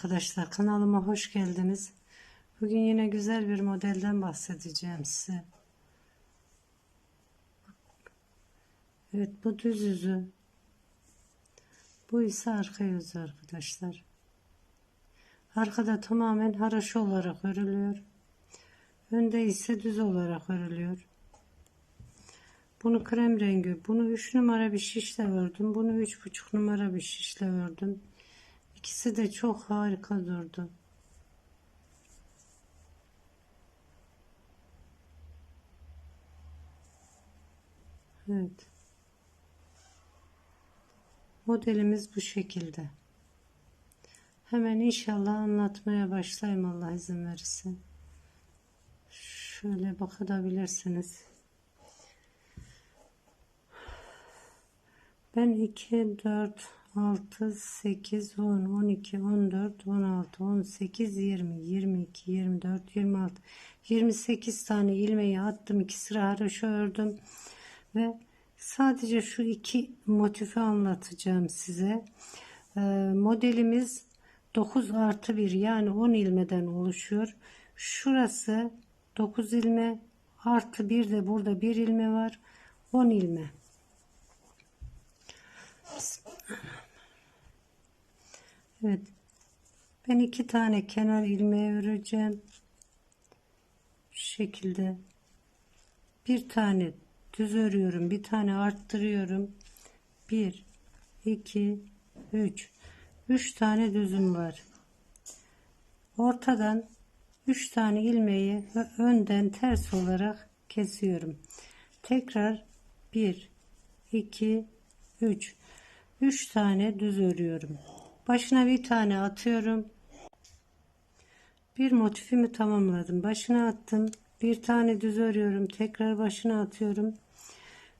arkadaşlar kanalıma hoş geldiniz. Bugün yine güzel bir modelden bahsedeceğim size. Evet bu düz yüzü. Bu ise arka yüzü arkadaşlar. Arkada tamamen haraşo olarak örülüyor. Önde ise düz olarak örülüyor. Bunu krem rengi, bunu 3 numara bir şişle ördüm. Bunu 3,5 numara bir şişle ördüm. İkisi de çok harika durdu. Evet. Modelimiz bu şekilde. Hemen inşallah anlatmaya başlayayım Allah izin verirse. Şöyle bakabilirsiniz. Ben 2, 4, 6, 8, 10, 12, 14, 16, 18, 20, 22, 24, 26, 28 tane ilmeği attım. iki sıra haroşa ördüm. Ve sadece şu iki motifi anlatacağım size. Ee, modelimiz 9 artı 1 yani 10 ilmeden oluşuyor. Şurası 9 ilme artı 1 de burada 1 ilme var. 10 ilme. Evet. Ben iki tane kenar ilmeği öreceğim. Şu şekilde. Bir tane düz örüyorum. Bir tane arttırıyorum. Bir, iki, üç. Üç tane düzüm var. Ortadan üç tane ilmeği önden ters olarak kesiyorum. Tekrar bir, iki, üç. Üç tane düz örüyorum. Başına bir tane atıyorum. Bir motifimi tamamladım. Başına attım. Bir tane düz örüyorum. Tekrar başına atıyorum.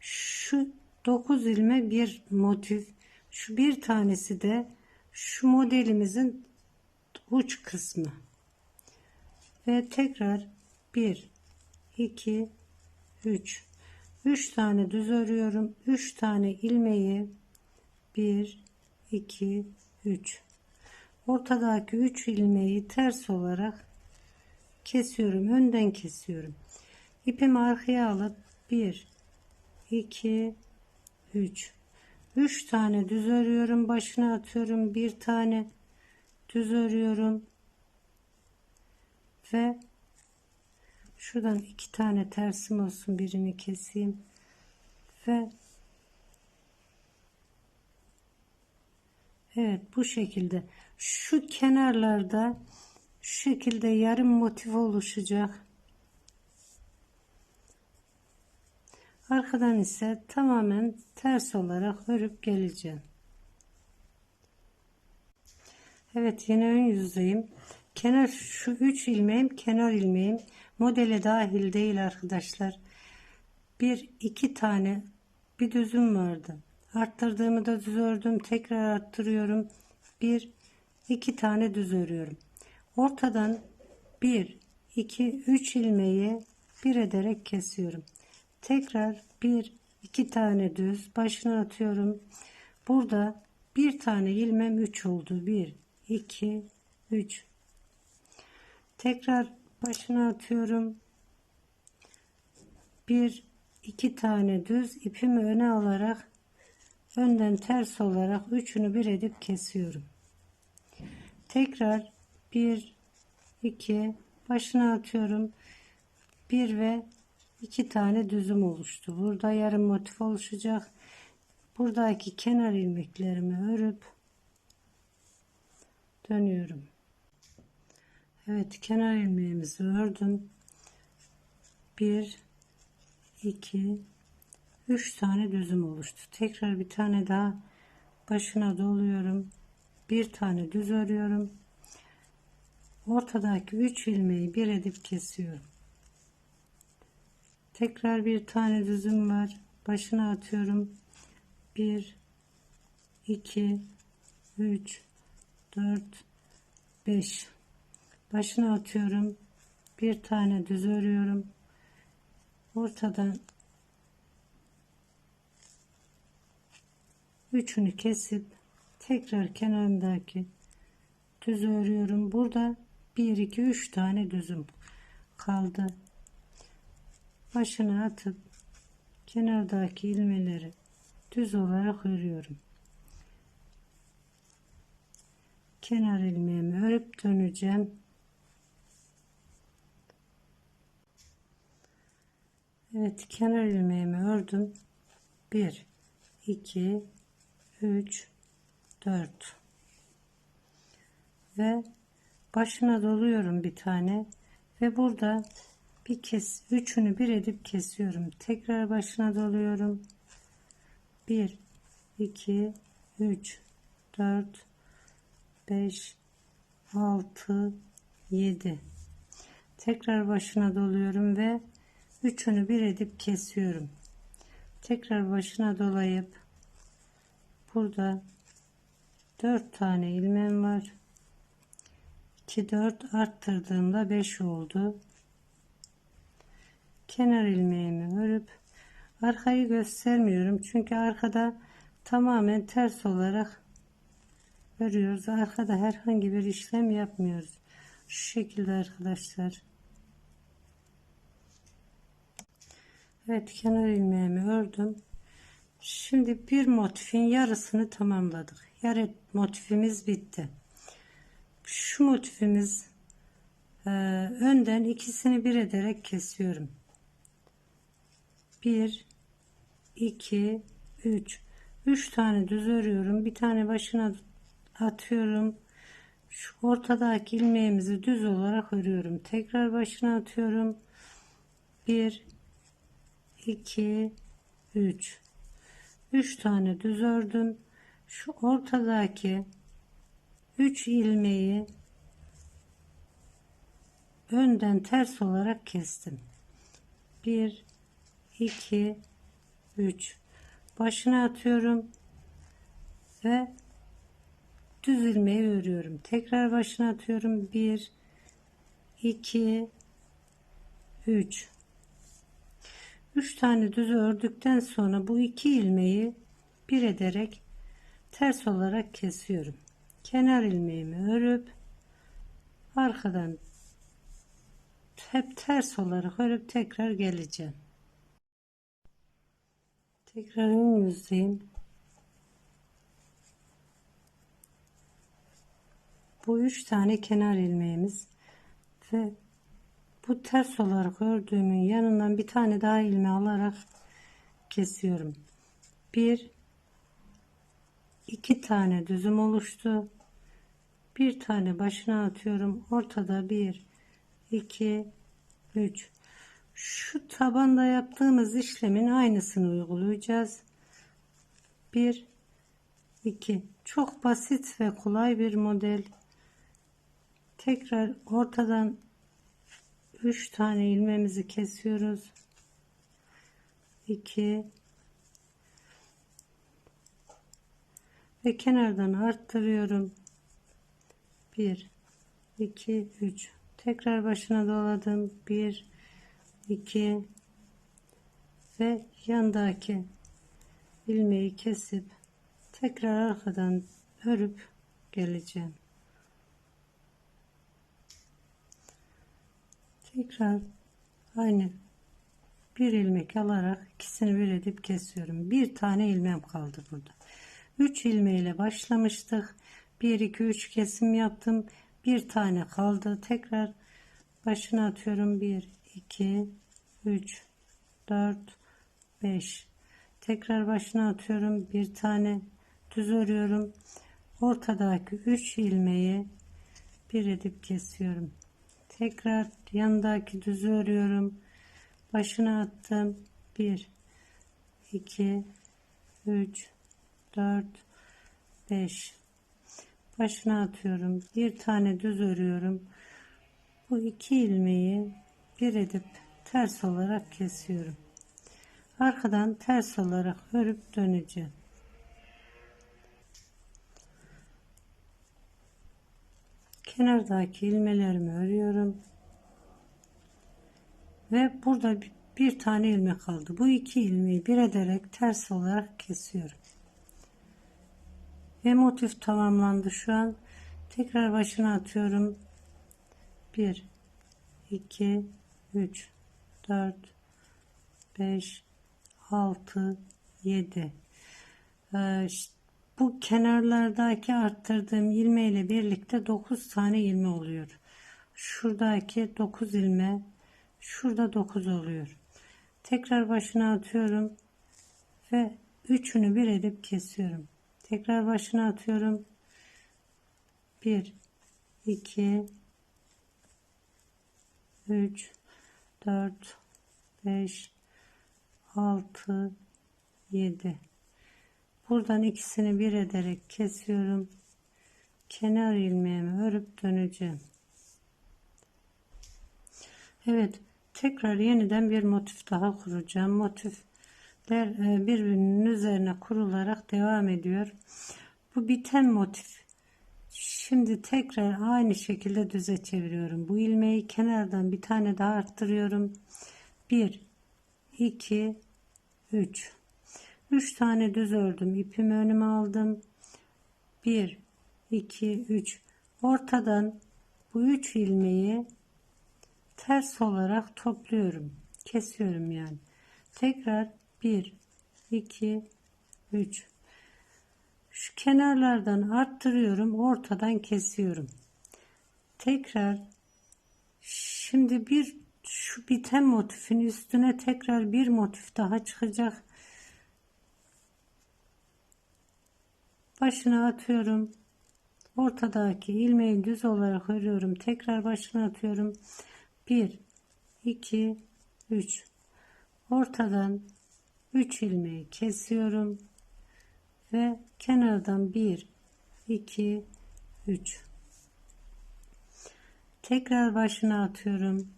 Şu 9 ilme bir motif. Şu bir tanesi de şu modelimizin uç kısmı. Ve tekrar 1 2 3 3 tane düz örüyorum. 3 tane ilmeği 1 2 3 ortadaki 3 ilmeği ters olarak kesiyorum önden kesiyorum. İpimi arkaya alıp 1 2 3 3 tane düz örüyorum başına atıyorum bir tane düz örüyorum. Ve şuradan iki tane tersim olsun birini keseyim. Ve Evet bu şekilde. Şu kenarlarda şu şekilde yarım motif oluşacak. Arkadan ise tamamen ters olarak örüp geleceğim. Evet yine ön yüzdeyim. Kenar şu 3 ilmeğim kenar ilmeğim modele dahil değil arkadaşlar. Bir iki tane bir düzüm vardı. Arttırdığımı da düz ördüm. Tekrar arttırıyorum. Bir, iki tane düz örüyorum. Ortadan bir, iki, üç ilmeği bir ederek kesiyorum. Tekrar bir, iki tane düz başına atıyorum. Burada bir tane ilmem üç oldu. Bir, iki, üç. Tekrar başına atıyorum. Bir, iki tane düz ipimi öne alarak önden ters olarak üçünü bir edip kesiyorum. Tekrar bir iki başına atıyorum. Bir ve iki tane düzüm oluştu. Burada yarım motif oluşacak. Buradaki kenar ilmeklerimi örüp dönüyorum. Evet kenar ilmeğimizi ördüm. Bir, iki, 3 tane düzüm oluştu. Tekrar bir tane daha başına doluyorum. Bir tane düz örüyorum. Ortadaki 3 ilmeği bir edip kesiyorum. Tekrar bir tane düzüm var. Başına atıyorum. 1 2 3 4 5 başına atıyorum. Bir tane düz örüyorum. Ortadan üçünü kesip tekrar kenarındaki düz örüyorum. Burada 1 2 3 tane düzüm kaldı. Başına atıp kenardaki ilmeleri düz olarak örüyorum. Kenar ilmeğimi örüp döneceğim. Evet kenar ilmeğimi ördüm. 1 2 3 4 ve başına doluyorum bir tane ve burada bir kes üçünü bir edip kesiyorum. Tekrar başına doluyorum. 1 2 3 4 5 6 7 tekrar başına doluyorum ve üçünü bir edip kesiyorum. Tekrar başına dolayıp burada 4 tane ilmem var. 2 4 arttırdığımda 5 oldu. Kenar ilmeğimi örüp arkayı göstermiyorum. Çünkü arkada tamamen ters olarak örüyoruz. Arkada herhangi bir işlem yapmıyoruz. Şu şekilde arkadaşlar. Evet kenar ilmeğimi ördüm şimdi bir motifin yarısını tamamladık. Yarı motifimiz bitti. Şu motifimiz e, önden ikisini bir ederek kesiyorum. 1 2 3 3 tane düz örüyorum. Bir tane başına atıyorum. Şu ortadaki ilmeğimizi düz olarak örüyorum. Tekrar başına atıyorum. 1 2 3 3 tane düz ördüm. Şu ortadaki 3 ilmeği önden ters olarak kestim. 1 2 3 başına atıyorum ve düz ilmeği örüyorum. Tekrar başına atıyorum. 1 2 3 3 tane düz ördükten sonra bu iki ilmeği bir ederek ters olarak kesiyorum. Kenar ilmeğimi örüp arkadan hep ters olarak örüp tekrar geleceğim. Tekrar ön yüzdeyim. Bu üç tane kenar ilmeğimiz ve bu ters olarak ördüğümün yanından bir tane daha ilmeği alarak kesiyorum. Bir iki tane düzüm oluştu. Bir tane başına atıyorum. Ortada bir iki üç. Şu tabanda yaptığımız işlemin aynısını uygulayacağız. 1 2 çok basit ve kolay bir model. Tekrar ortadan 3 tane ilmemizi kesiyoruz. 2 ve kenardan arttırıyorum. 1 2 3 tekrar başına doladım. 1 2 ve yandaki ilmeği kesip tekrar arkadan örüp geleceğim. Tekrar aynı bir ilmek alarak ikisini bir edip kesiyorum. Bir tane ilmem kaldı burada. 3 ilmeğiyle başlamıştık. 1 2 3 kesim yaptım. Bir tane kaldı. Tekrar başına atıyorum. 1 2 3 4 5 tekrar başına atıyorum bir tane düz örüyorum ortadaki 3 ilmeği bir edip kesiyorum tekrar yanındaki düz örüyorum. Başına attım. 1 2 3 4 5 başına atıyorum. Bir tane düz örüyorum. Bu iki ilmeği bir edip ters olarak kesiyorum. Arkadan ters olarak örüp döneceğim. Kenardaki ilmelerimi örüyorum. Ve burada bir tane ilmek kaldı. Bu iki ilmeği bir ederek ters olarak kesiyorum. Ve motif tamamlandı şu an. Tekrar başına atıyorum. 1 2 3 4 5 6 7 Ee, ş- bu kenarlardaki arttırdığım ilme ile birlikte 9 tane ilme oluyor. Şuradaki 9 ilme, şurada 9 oluyor. Tekrar başına atıyorum ve üçünü bir edip kesiyorum. Tekrar başına atıyorum. 1 2 3 4 5 6 7 Buradan ikisini bir ederek kesiyorum. Kenar ilmeğimi örüp döneceğim. Evet, tekrar yeniden bir motif daha kuracağım. Motifler e, birbirinin üzerine kurularak devam ediyor. Bu biten motif. Şimdi tekrar aynı şekilde düze çeviriyorum. Bu ilmeği kenardan bir tane daha arttırıyorum. 1 2 3 3 tane düz ördüm. İpimi önüme aldım. 1 2 3 ortadan bu 3 ilmeği ters olarak topluyorum. Kesiyorum yani. Tekrar 1 2 3 şu kenarlardan arttırıyorum. Ortadan kesiyorum. Tekrar şimdi bir şu biten motifin üstüne tekrar bir motif daha çıkacak. Başına atıyorum. Ortadaki ilmeği düz olarak örüyorum. Tekrar başına atıyorum. 1 2 3 ortadan 3 ilmeği kesiyorum ve kenardan 1 2 3 tekrar başına atıyorum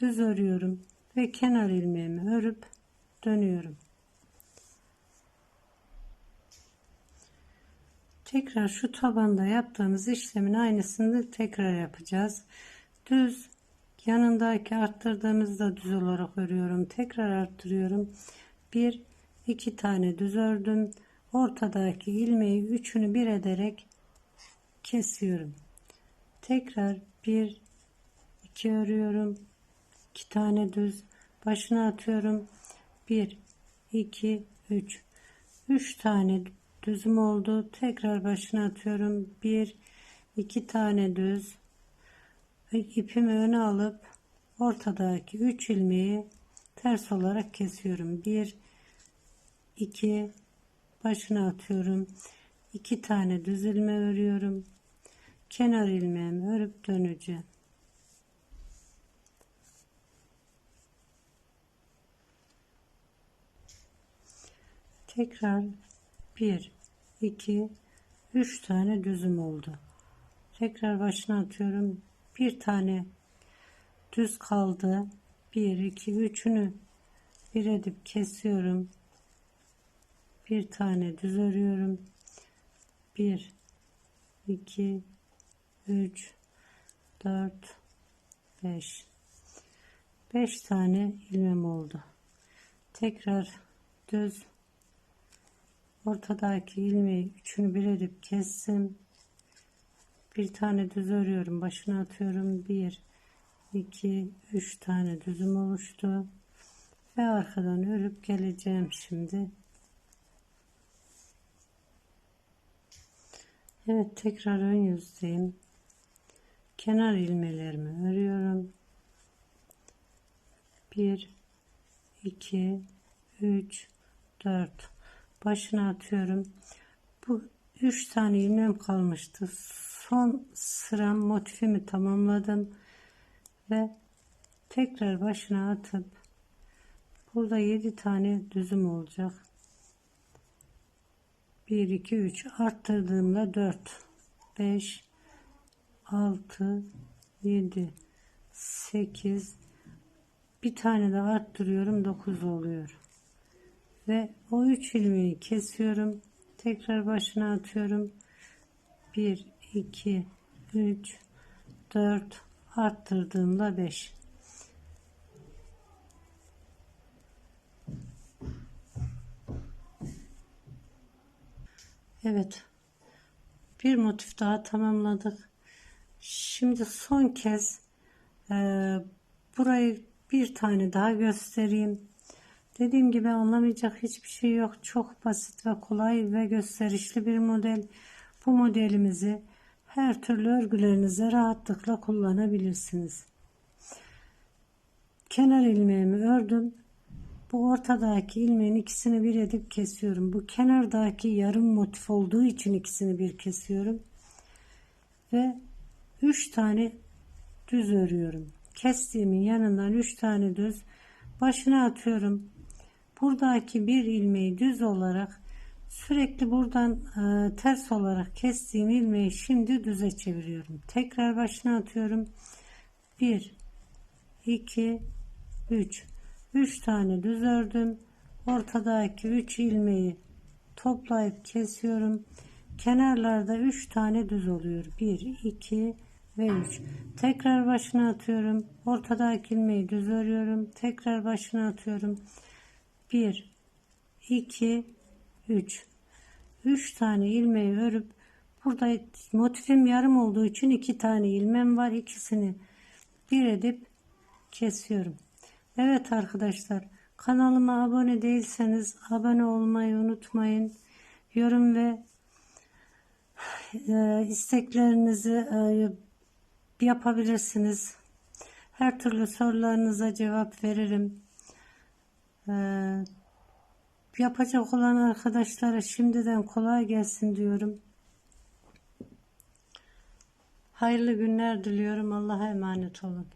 düz örüyorum ve kenar ilmeğimi örüp dönüyorum tekrar şu tabanda yaptığımız işlemin aynısını tekrar yapacağız. Düz yanındaki arttırdığımızda düz olarak örüyorum. Tekrar arttırıyorum. Bir iki tane düz ördüm. Ortadaki ilmeği üçünü bir ederek kesiyorum. Tekrar bir iki örüyorum. İki tane düz. Başına atıyorum. Bir iki üç. Üç tane düzüm oldu tekrar başına atıyorum bir iki tane düz ipimi öne alıp ortadaki 3 ilmeği ters olarak kesiyorum. 1 2 başına atıyorum. 2 tane düz ilme örüyorum. Kenar ilmeğimi örüp döneceğim. Tekrar 1 2 3 tane düzüm oldu. Tekrar başına atıyorum bir tane düz kaldı. 1 2 3'ünü bir edip kesiyorum. Bir tane düz örüyorum. 1 2 3 4 5 5 tane ilmem oldu. Tekrar düz ortadaki ilmeği üçünü bir edip kestim bir tane düz örüyorum başına atıyorum. Bir iki üç tane düzüm oluştu. Ve arkadan örüp geleceğim şimdi. Evet tekrar ön yüzdeyim. Kenar ilmelerimi örüyorum. 1 2 3 4 başına atıyorum. Bu 3 tane ilmem kalmıştı. Son sıram motifimi tamamladım ve tekrar başına atıp burada 7 tane düzüm olacak. 1 2 3 arttırdığımda 4 5 6 7 8 bir tane de arttırıyorum 9 oluyor ve o 3 ilmeği kesiyorum tekrar başına atıyorum 1 2 3 4 arttırdığımda 5 Evet bir motif daha tamamladık. Şimdi son kez e, burayı bir tane daha göstereyim. Dediğim gibi anlamayacak hiçbir şey yok. Çok basit ve kolay ve gösterişli bir model. Bu modelimizi her türlü örgülerinizde rahatlıkla kullanabilirsiniz. Kenar ilmeğimi ördüm. Bu ortadaki ilmeğin ikisini bir edip kesiyorum. Bu kenardaki yarım motif olduğu için ikisini bir kesiyorum. Ve 3 tane düz örüyorum. Kestiğimin yanından 3 tane düz başına atıyorum. Buradaki bir ilmeği düz olarak sürekli buradan e, ters olarak kestiğim ilmeği şimdi düze çeviriyorum. Tekrar başına atıyorum. 1 2 3 3 tane düz ördüm. Ortadaki 3 ilmeği toplayıp kesiyorum. Kenarlarda 3 tane düz oluyor. 1 2 ve 3. Tekrar başına atıyorum. Ortadaki ilmeği düz örüyorum. Tekrar başına atıyorum. 1 2 3 3 tane ilmeği örüp burada motifim yarım olduğu için 2 tane ilmem var. İkisini bir edip kesiyorum. Evet arkadaşlar kanalıma abone değilseniz abone olmayı unutmayın. Yorum ve e, isteklerinizi e, yapabilirsiniz. Her türlü sorularınıza cevap veririm. E, yapacak olan arkadaşlara şimdiden kolay gelsin diyorum. Hayırlı günler diliyorum. Allah'a emanet olun.